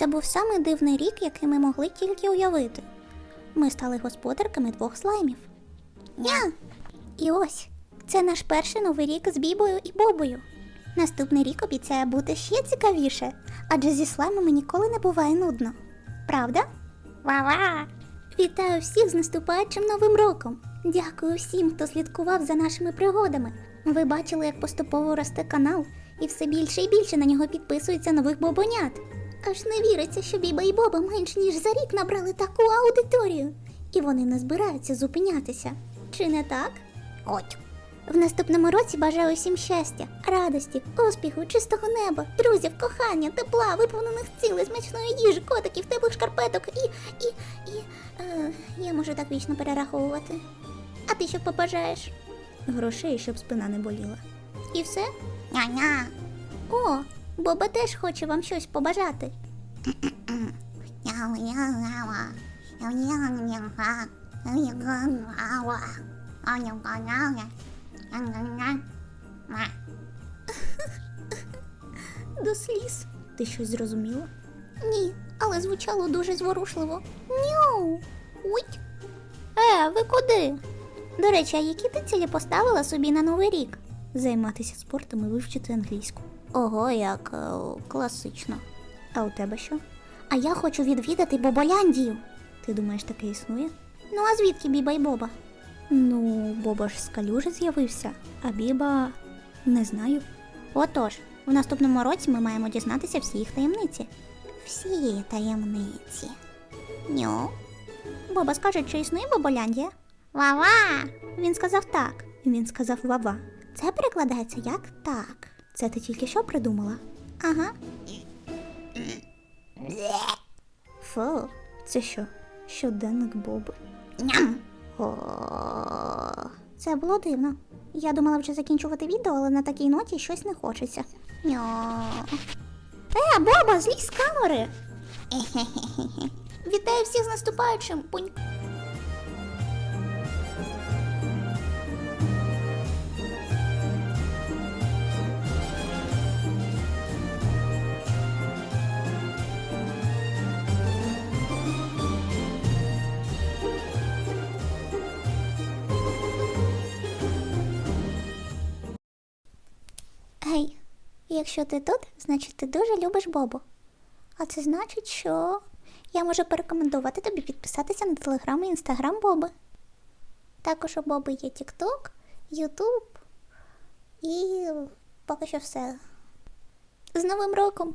Це був самий дивний рік, який ми могли тільки уявити. Ми стали господарками двох слаймів. Ня! І ось це наш перший новий рік з Бібою і Бобою. Наступний рік обіцяє бути ще цікавіше, адже зі слаймами ніколи не буває нудно. Правда? Ва-ва! Вітаю всіх з наступаючим новим роком! Дякую всім, хто слідкував за нашими пригодами. Ви бачили, як поступово росте канал, і все більше і більше на нього підписується нових бобонят. Аж не віриться, що Біба і Боба менш ніж за рік набрали таку аудиторію. І вони не збираються зупинятися. Чи не так? От. В наступному році бажаю всім щастя, радості, успіху, чистого неба, друзів, кохання, тепла, виповнених цілей, смачної їжі, котиків, теплих шкарпеток і. і. і. Е, я можу так вічно перераховувати. А ти що побажаєш? Грошей, щоб спина не боліла. І все? Ня-ня. О, Боба теж хоче вам щось побажати. До сліз. Ти щось зрозуміла? Ні, але звучало дуже зворушливо. Ню. Ой. Е, ви куди? До речі, а які ти цілі поставила собі на новий рік? Займатися спортом і вивчити англійську. Ого, як е, класично. А у тебе що? А я хочу відвідати Боболяндію. Ти думаєш, таке існує? Ну, а звідки Біба і Боба? Ну, Боба ж з калюжі з'явився, а Біба не знаю. Отож, в наступному році ми маємо дізнатися всі їх таємниці. Всі таємниці. Ню. Боба скаже, чи існує Боболяндія? Вава! Він сказав так. Він сказав вава. Це перекладається як так. Це ти тільки що придумала? Ага. Фу, це що? Щоденник Боби. Ням. О, це було дивно. Я думала вже закінчувати відео, але на такій ноті щось не хочеться. Ньо. Е, Боба, злізь з камери. Вітаю всіх з наступаючим. Пунь. Якщо ти тут, значить ти дуже любиш Бобу. А це значить, що я можу порекомендувати тобі підписатися на телеграм і інстаграм Боби. Також у Боби є TikTok, YouTube і поки що все. З Новим роком!